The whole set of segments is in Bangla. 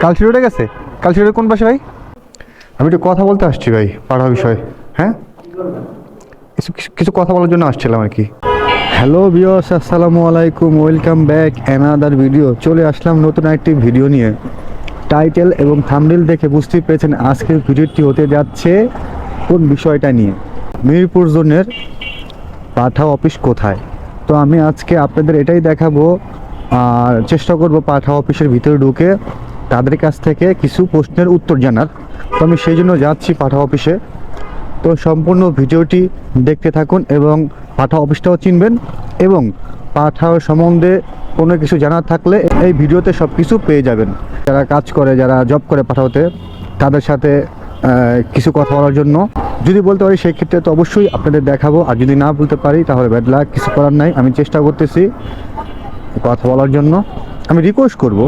কালচি রোডে গেছে? কালচি রোডে কোন পাশে ভাই? আমি একটু কথা বলতে আসছি ভাই পাড়া বিষয় হ্যাঁ? কিছু কিছু- কিছু কথা বলার জন্য আসছিলাম আর কি। হ্যালো বিয়স আসসালামু আলাইকুম ওয়েলকাম ব্যাক অ্যানাদার ভিডিও চলে আসলাম নতুন একটি ভিডিও নিয়ে। টাইটেল এবং থামডিল দেখে বুঝতেই পেরেছেন আজকের ভিডিওটি হতে যাচ্ছে কোন বিষয়টা নিয়ে। মিরপুর জোনের পাঠা অফিস কোথায়? তো আমি আজকে আপনাদের এটাই দেখাবো আর চেষ্টা করব পাঠা অফিসের ভিতরে ঢুকে তাদের কাছ থেকে কিছু প্রশ্নের উত্তর জানার। তো আমি সেই জন্য যাচ্ছি পাঠা অফিসে। তো সম্পূর্ণ ভিডিওটি দেখতে থাকুন এবং পাঠা অফিসটাও চিনবেন এবং পাঠা সম্বন্ধে কোনো কিছু জানার থাকলে এই ভিডিওতে সব কিছু পেয়ে যাবেন। যারা কাজ করে, যারা জব করে পাঠাওতে তাদের সাথে কিছু কথা বলার জন্য। যদি বলতে পারি সেই ক্ষেত্রে তো অবশ্যই আপনাদের দেখাবো। আর যদি না বলতে পারি, তাহলে ব্যাড লাক কিছু করার নাই। আমি চেষ্টা করতেছি কথা বলার জন্য। আমি রিকোয়েস্ট করব।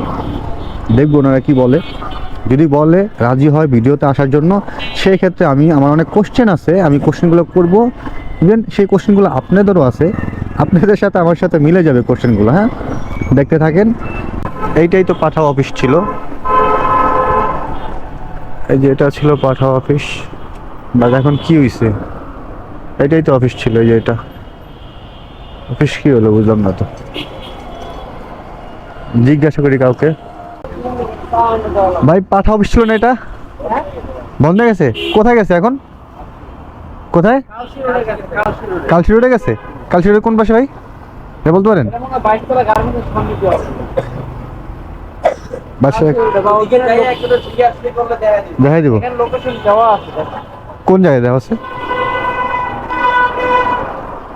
দেখব ওনারা কি বলে। যদি বলে, রাজি হয় ভিডিওতে আসার জন্য, সেই ক্ষেত্রে আমি, আমার অনেক কোশ্চেন আছে, আমি কোশ্চেনগুলো করব। ইভেন সেই কোশ্চেনগুলো আপনাদেরও আছে। আপনাদের সাথে আমার সাথে মিলে যাবে কোশ্চেনগুলো হ্যাঁ? দেখতে থাকেন। এইটাই তো পাঠা অফিস ছিল। এই যে এটা ছিল পাঠা অফিস বাট এখন কি হয়েছে এটাই তো অফিস ছিল, এই যে এটা। অফিস কি হলো বুঝলাম না তো। জিজ্ঞাসা করি কাউকে। ভাই, পাঠা অফিস ছিল না এটা? বন্ধ গেছে? কোথায় গেছে এখন? কোথায়? কালসি রোডে গেছে। কালসি রোডে কোন পাশে ভাই? এটা বলতে পারেন? দেখাই দিব। কোন জায়গায় দেওয়া আছে?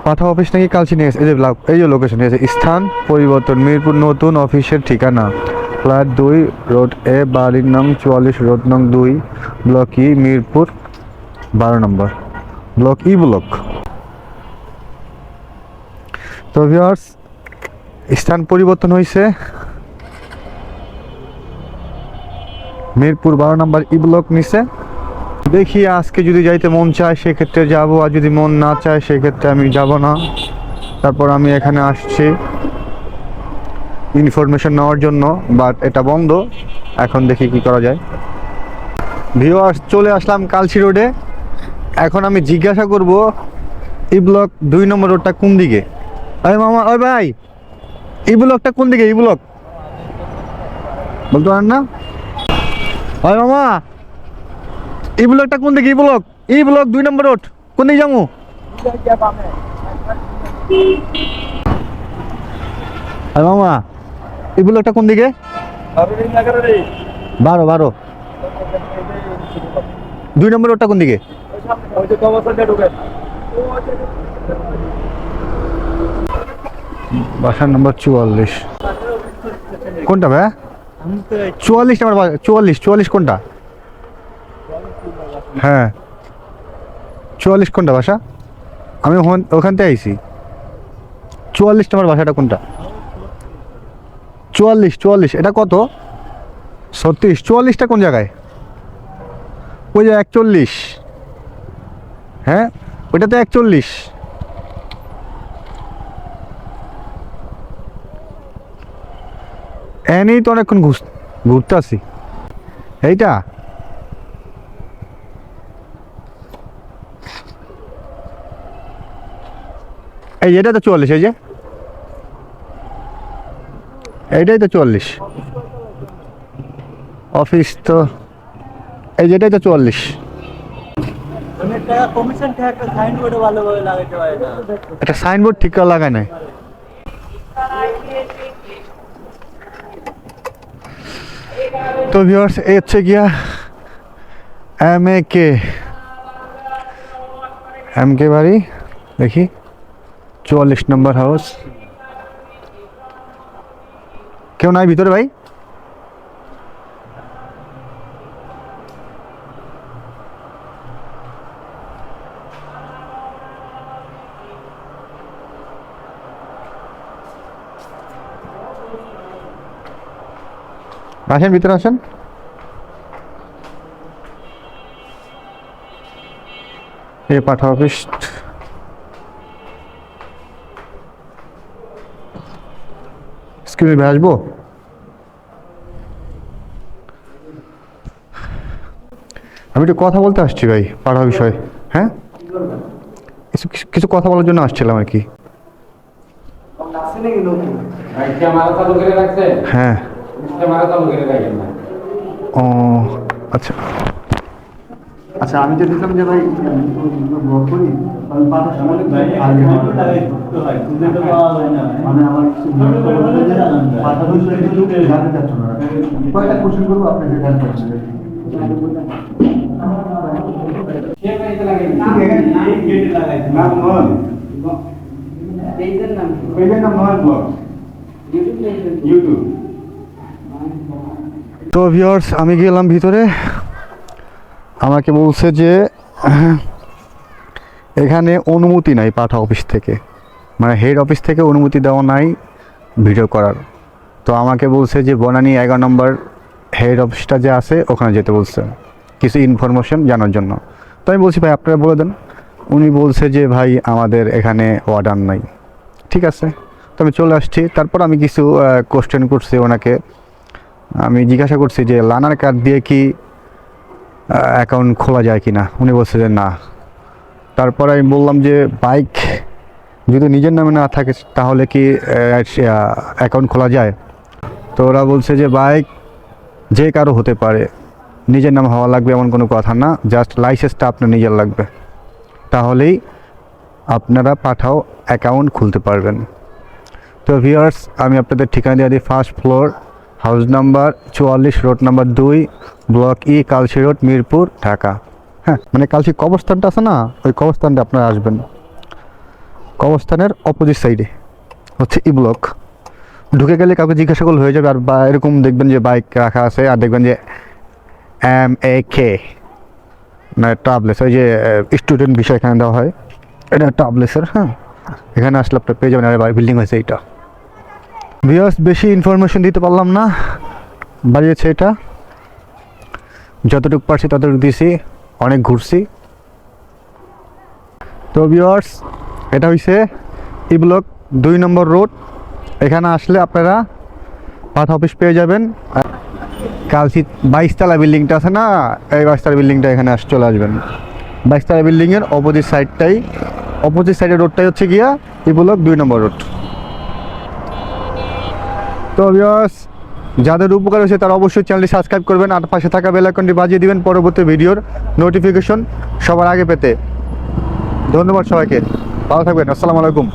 পাঠা অফিস নাকি কালচি নিয়ে গেছে? এই যে এই যে লোকেশন স্থান পরিবর্তন, মিরপুর নতুন অফিসের ঠিকানা। ফ্ল্যাট দুই, রোড এ, বাড়ির নং চুয়াল্লিশ, রোড নং দুই, ব্লক ই, মিরপুর, বারো নম্বর। Block E block. তো ভিউয়ার্স, স্থান পরিবর্তন হয়েছে মিরপুর বারো নম্বর ই ব্লক নিচে। দেখি আজকে যদি যাইতে মন চায়, সেক্ষেত্রে যাব, আর যদি মন না চায়, সেক্ষেত্রে আমি যাব না। তারপর আমি এখানে আসছি। ইনফরমেশন নেওয়ার জন্য বাট এটা বন্ধ। এখন দেখি কি করা যায়। ভিউয়ার্স চলে আসলাম কালচি রোডে এখন আমি জিজ্ঞাসা করব ই ব্লক দুই নম্বর রোডটা কোন দিকে? ওই মামা ওই ভাই ই ব্লকটা কোন দিকে? ই ব্লক বলতে পারেন না? ওই মামা ই ব্লকটা কোন দিকে? ই ব্লক ই ব্লক দুই নম্বর রোড কোন দিকে যাব? মামা ই ব্লকটা কোন দিকে? বারো বারো। দুই নম্বর রোডটা কোন দিকে? বাসার নম্বর চুয়াল্লিশ। কোনটা ভাই চুয়াল্লিশ নম্বর চুয়াল্লিশ চুয়াল্লিশ কোনটা? হ্যাঁ। চুয়াল্লিশ কোনটা বাসা? আমি ওখান- ওখান থেকে আইছি। চুয়াল্লিশ নম্বর বাসাটা কোনটা? চুয়াল্লিশ চুয়াল্লিশ। এটা কত? ছত্রিশ। চুয়াল্লিশটা কোন জায়গায়? ওই যে একচল্লিশ। হ্যাঁ? ওইটা তো একচল্লিশ এনেই তো অনেকক্ষণ ঘুষ ঘুরতে আসি। এইটা? এই এটা তো চুয়াল্লিশ, এই যে। এইটাই তো চুয়াল্লিশ। অফিস তো এই যেটাই তো চুয়াল্লিশ। একটা সাইনবোর্ড ঠিক করে লাগায় নাই। তো ভিউয়ার্স এই হচ্ছে গিয়া M A K M K বাড়ি, দেখি। চুয়াল্লিশ নম্বর হাউস কেউ নাই ভিতরে ভাই? আসেন ভিতরে আসেন। এ পাঠা অফিস। স্ক্রিনে ভাই আসব আমি একটু কথা বলতে আসছি ভাই পাড়া বিষয়ে হ্যাঁ? কিছু কথা বলার জন্য আসছিলাম আর কি। হ্যাঁ। ও আচ্ছা। আচ্ছা আমি তো দেখলাম যে ভাই করি মানে আমার কিছু জানতে চাচ্ছ না। কয়েকটা কোশ্চেন করব আপনাকে জানতে চাচ্ছি। তো ভিওর্স আমি গেলাম ভিতরে। আমাকে বলছে যে, এখানে অনুমতি নাই পাঠা অফিস থেকে। মানে হেড অফিস থেকে অনুমতি দেওয়া নাই ভিডিও করার। তো আমাকে বলছে যে, বনানী এগারো নম্বর হেড অফিসটা যে আছে, ওখানে যেতে বলছে। কিছু ইনফরমেশন জানার জন্য। তো আমি বলছি, ভাই, আপনারা বলে দেন। উনি বলছে যে, ভাই, আমাদের এখানে অর্ডার নাই। ঠিক আছে। তো আমি চলে আসছি। তারপর আমি কিছু কোশ্চেন করছি ওনাকে। আমি জিজ্ঞাসা করছি যে লানার কার্ড দিয়ে কি অ্যাকাউন্ট খোলা যায় কি না উনি বলছে যে না। তারপর আমি বললাম যে বাইক যদি নিজের নামে না থাকে, তাহলে কি অ্যাকাউন্ট খোলা যায়? তো ওরা বলছে যে বাইক যে কারও হতে পারে। নিজের নাম হওয়া লাগবে এমন কোনো কথা না জাস্ট লাইসেন্সটা আপনার নিজের লাগবে। তাহলেই আপনারা পাঠাও অ্যাকাউন্ট খুলতে পারবেন। তো ভিউয়ার্স আমি আপনাদের ঠিকানা দিয়ে দিই ফার্স্ট ফ্লোর হাউস নাম্বার চুয়াল্লিশ রোড নাম্বার দুই block E Kalshi road, Mirpur, Dhaka. হ্যাঁ মানে কালসি কবরস্থানটা আছে না? ওই কবরস্থানটা আপনারা আসবেন। কবরস্থানের অপোজিট সাইডে হচ্ছে ই ব্লক। ঢুকে গেলে কাউকে জিজ্ঞাসা করলে হয়ে যাবে আর বা এরকম দেখবেন যে বাইক রাখা আছে আর দেখবেন যে এম এ কে মানে ট্রাভেলস ওই যে স্টুডেন্ট বিষয় এখানে দেওয়া হয়। এটা ট্রাভেলসের হ্যাঁ। এখানে আসলে আপনার পেয়ে যাবেন, আর বিল্ডিং হয়েছে এইটা। ভিউয়ার্স বেশি ইনফরমেশন দিতে পারলাম না। বাড়িয়েছে এটা। যতটুকু পারছি ততটুকু দিয়েছি অনেক ঘুরছি। তো ভিউয়ার্স এটা হইছে ই ব্লক দুই নম্বর রোড এখানে আসলে আপনারা পাথ অফিস পেয়ে যাবেন। কালসি বাইশতলা বিল্ডিংটা আছে না, এই বাইশতলা বিল্ডিংটা এখানে আস, চলে আসবেন। বাইশতলা বিল্ডিংয়ের অপোজিট সাইডটাই অপোজিট সাইডের রোডটাই হচ্ছে গিয়া ই ব্লক দুই নম্বর রোড তো ভিউয়ার্স যাদের উপকার হয়েছে তারা অবশ্যই চ্যানেলটি সাবস্ক্রাইব করবেন আর পাশে থাকা বেলাকনটি বাজিয়ে দিবেন পরবর্তী ভিডিওর নোটিফিকেশন সবার আগে পেতে। ধন্যবাদ সবাইকে। ভালো থাকবেন। আসসালামু আলাইকুম।